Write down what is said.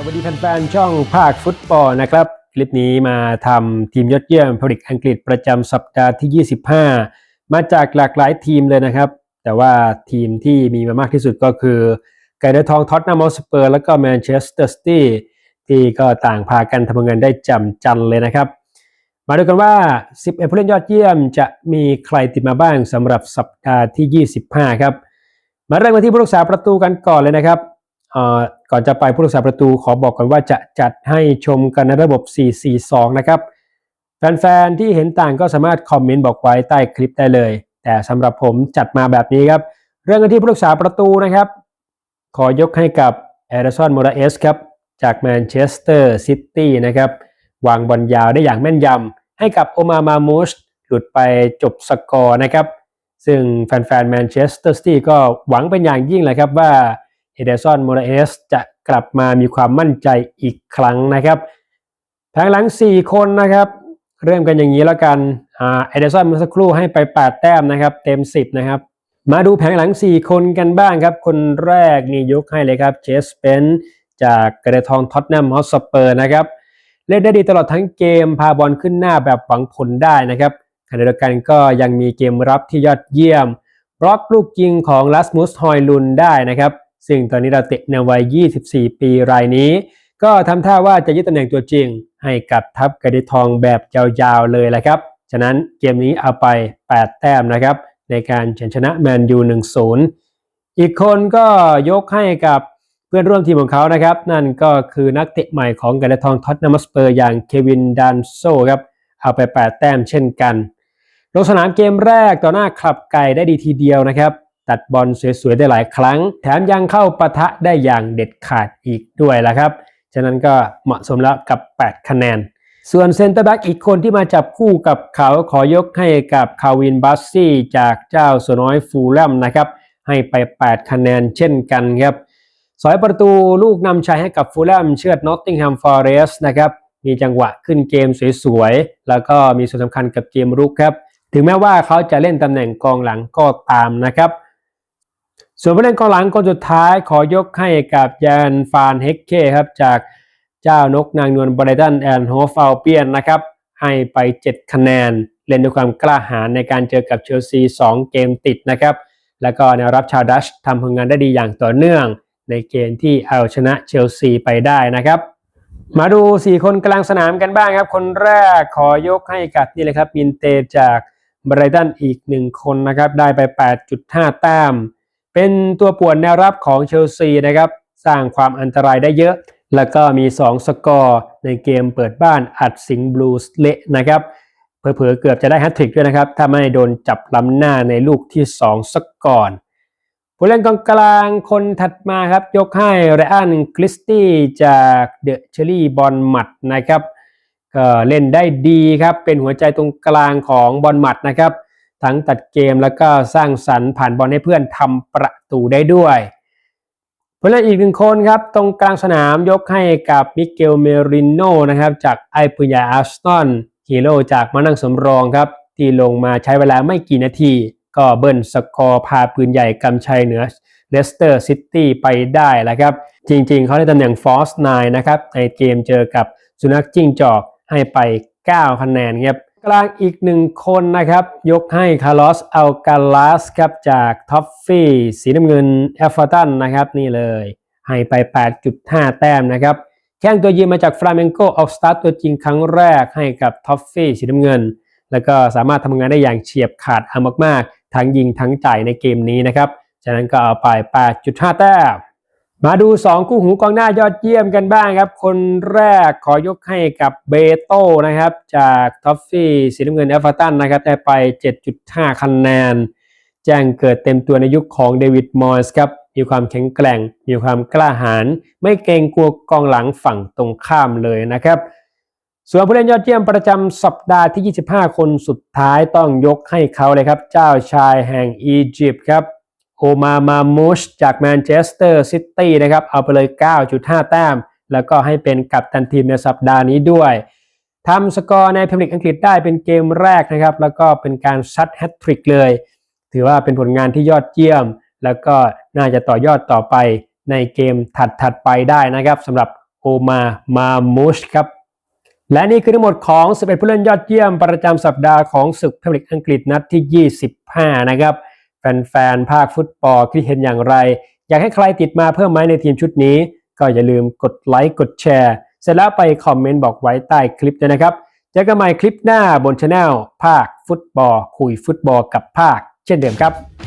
สวัสดีแฟนๆช่องภาคฟุตบอลนะครับ คลิปนี้มาทำทีมยอดเยี่ยมพลิกอังกฤษประจำสัปดาห์ที่ 25 มาจากหลากหลายทีมเลยนะครับ แต่ว่าทีมที่มีมามากที่สุดก็คือ ไก่เดอทองท็อตนามอสเปอร์แล้วก็แมนเชสเตอร์ซิตี้ที่ก็ต่างพากันทำงานได้จำจันเลยนะครับ มาดูกันว่า 11 ผู้เล่นยอดเยี่ยมจะมีใครติดมาบ้างสำหรับสัปดาห์ที่ 25 ครับ มาเริ่มกันที่ผู้รักษาประตูกันก่อนเลยนะครับ ก่อนจะไปผู้รักษาประตูขอบอกก่อนว่าจะจัดให้ชมกันในระบบ 4-4-2 นะครับ แฟนๆ ที่เห็นต่างก็สามารถคอมเมนต์บอกไว้ใต้คลิปได้เลย แต่สำหรับผมจัดมาแบบนี้ครับ เริ่มกันที่ผู้รักษาประตูนะครับ ขอยกให้กับเอเดซอนโมราเอสครับ จากแมนเชสเตอร์ซิตี้นะครับ วางบอลยาวได้อย่างแม่นยำให้กับโอมามามูชหลุดไปจบสกอร์นะครับ ซึ่งแฟนๆแมนเชสเตอร์ซิตี้ก็หวังเป็นอย่างยิ่งเลยครับว่า เอเดซอนโมราเอสจะกลับมามีความมั่นใจอีกครั้งนะครับแผงหลัง 4 คนนะครับ เริ่มกันอย่างนี้แล้วกันอ่าเอเดซอนเมื่อสักครู่ให้ไป 8 แต้มนะครับ เต็ม 10 นะครับ มาดูแผงหลัง 4 คนกันบ้างครับ คนแรกนี่ยกให้เลยครับเจสเปนจากกระเดทองท็อตแนมฮอสเปอร์นะครับเล่นได้ดีตลอดทั้งเกมพาบอลขึ้นหน้าแบบหวังผลได้นะครับขณะเดียวกันก็ยังมีเกมรับที่ยอดเยี่ยม บล็อกลูกยิงของลัสมุสฮอยลุนได้นะครับ ซึ่งตอนนี้เราเตะในวัย 24 ปีรายนี้ ก็ทำท่าว่าจะยึดตำแหน่งตัวจริง ให้กับทัพกระดิทองแบบยาวๆเลยแหละครับ ฉะนั้นเกมนี้เอาไป 8 แต้มนะครับ ในการชนะแมนยู1-0 อีกคนก็ยกให้กับเพื่อนร่วมทีมของเขานะครับ นั่นก็คือนักเตะใหม่ของกระทองท็อตนามสเปอร์อย่างเควินดันโซครับเอาไป 8 แต้มเช่นกันลงสนามเกมแรกต่อหน้าคลับไก่ได้ดีทีเดียวนะครับ ตัดบอลสวยๆได้หลายครั้ง แถมยังเข้าปะทะได้อย่างเด็ดขาดอีกด้วยละครับ ฉะนั้นก็เหมาะสมแล้วกับ 8 คะแนน ส่วนเซนเตอร์แบ็กอีกคนที่มาจับคู่กับเขาขอยกให้กับคาวินบัสซี่จากเจ้าสน้อยฟูลแลมนะครับให้ไป 8 คะแนนเช่นกันครับสอยประตูลูกนำชัยให้กับฟูลแลมเชือดนอตติงแฮมฟอเรส์นะครับมีจังหวะขึ้นเกมสวยๆ แล้วก็มีส่วนสำคัญกับเกมรุกครับ ถึงแม้ว่าเขาจะเล่นตำแหน่งกองหลังก็ตามนะครับ ส่วนผู้เล่นกองหลังคนสุดท้ายขอยกให้กับยานฟานเฮกเคครับ จากเจ้านกนางนวลบรตันแอนโฮฟเอัลเปียนนะครับ ให้ไป 7 คะแนน เล่นด้วยความกล้าหาญในการเจอกับเชลซี 2 เกมติดนะครับ แล้วก็แนวรับชาวดัชทำผลงานได้ดีอย่างต่อเนื่อง ในเกมที่เอาชนะเชลซีไปได้นะครับมาดู 4 คนกลางสนามกันบ้างครับ คนแรกขอยกให้กับนี่เลยครับมินเตจากบรตันอีก 1 คนนะครับ ได้ไป 8.5 แต้ม เป็นตัวป่วนแนวรับของเชลซีนะครับสร้างความอันตรายได้เยอะ แล้วก็มี 2 สกอร์ในเกมเปิดบ้านอัดสิงบลูสเละนะครับเผลอๆเกือบจะได้แฮตทริกด้วยนะครับ ถ้าไม่โดนจับล้ำหน้าในลูกที่ 2สักก่อนผู้เล่นกองกลางคนถัดมาครับ ยกให้ไรอันคริสตี้จากเดอะเชอรี่บอลมัดนะครับก็เล่นได้ดีครับ เป็นหัวใจตรงกลางของบอลมัดนะครับ ทั้งตัดเกมแล้วก็สร้างสรรค์ผ่านบอลให้เพื่อนทำประตูได้ด้วยผู้เล่นอีกหนึ่งคนครับ ตรงกลางสนามยกให้กับมิเกลเมริโนนะครับ จากไอปุญยาอาร์สตันฮีโร่จากมานั่งสำรองครับ ที่ลงมาใช้เวลาไม่กี่นาที ก็เบิ้ลสกอร์พาปืนใหญ่กำชัยเหนือเลสเตอร์ซิตี้ไปได้แล้วครับ จริงๆ เขาได้ตำแหน่งฟอสไนนะครับ ในเกมเจอกับสุนัขจิ้งจอกให้ไป 9 คะแนนครับ กลางอีกหนึ่งคนนะครับ ยกให้คาร์ลอสอัลกาลาสครับจากท็อฟฟี่สีน้ำเงินเอฟเวอร์ตันนะครับ นี่เลย ให้ไป 8.5 แต้มนะครับ แข้งตัวยืนมาจากฟลาเมงโกออกสตาร์ตตัวจริงครั้งแรกให้กับท็อฟฟี่สีน้ำเงิน แล้วก็สามารถทำงานได้อย่างเฉียบขาดอามากๆ ทั้งยิงทั้งจ่ายในเกมนี้นะครับ ฉะนั้นก็เอาไป 8.5 แต้ม มาดู 2 คู่หูกองหน้ายอดเยี่ยมกันบ้างครับ คนแรกขอยกให้กับเบโต้นะครับ จากท็อฟฟี่สีน้ำเงินเอฟเวอร์ตันนะครับ ได้ไป 7.5 คะแนน แจ้งเกิดเต็มตัวในยุคของเดวิดมอยส์ครับ มีความแข็งแกร่ง มีความกล้าหาญไม่เกรงกลัวกองหลังฝั่งตรงข้ามเลยนะครับ ส่วนผู้เล่นยอดเยี่ยมประจำสัปดาห์ที่ 25 คนสุดท้ายต้องยกให้เขาเลยครับ เจ้าชายแห่งอียิปต์ครับ โอมามามูชจากแมนเชสเตอร์ซิตี้นะครับเอาไปเลย 9.5 แต้ม แล้วก็ให้เป็นกัปตันทีมในสัปดาห์นี้ด้วยทำสกอร์ในพรีเมียร์ลีกอังกฤษได้เป็นเกมแรกนะครับ แล้วก็เป็นการซัดแฮตทริกเลย ถือว่าเป็นผลงานที่ยอดเยี่ยม แล้วก็น่าจะต่อยอดต่อไปในเกมถัดๆไปได้นะครับสำหรับโอมามามูชครับ และนี่คือทั้งหมดของ 11 ผู้เล่นยอดเยี่ยมประจำสัปดาห์ของศึกพรีเมียร์ลีกอังกฤษนัดที่ 25 นะครับ แฟนๆ ภาคฟุตบอลคิดเห็นอย่างไร อยากให้ใครติดมาเพิ่มไหมในทีมชุดนี้ ก็อย่าลืมกดไลค์กดแชร์ เสร็จแล้วไปคอมเมนต์บอกไว้ใต้คลิปด้วยนะครับเจอกันใหม่คลิปหน้าบนช anel ภาคฟุตบอล คุยฟุตบอลกับภาค เช่นเดิมครับ